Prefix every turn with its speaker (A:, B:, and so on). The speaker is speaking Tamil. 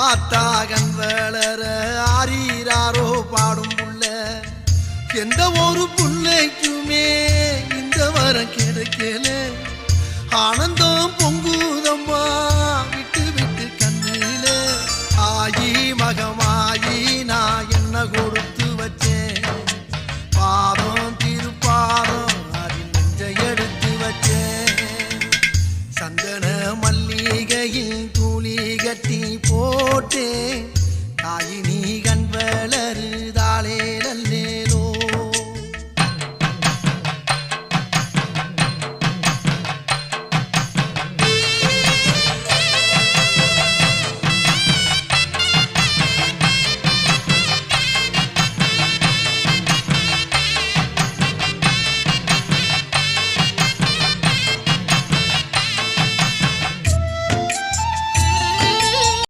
A: ஆத்தாகன் வளர ஆறீராரோ பாடும் புள்ள. எந்த ஒரு புள்ளைக்குமே இந்த வரம் கிடைக்கல. ஆனந்தம் பொங்குதம்மா விட்டு விட்டு கண்ணில. ஆயி மகமாயி நான் என்ன கொடுத்து வச்சேன்? பாதம் திருப்பாதம் அதில் நெஞ்சை எடுத்து வச்சேன். சந்தன ನೋಟೆ ತಾಯಿ ನೀಗ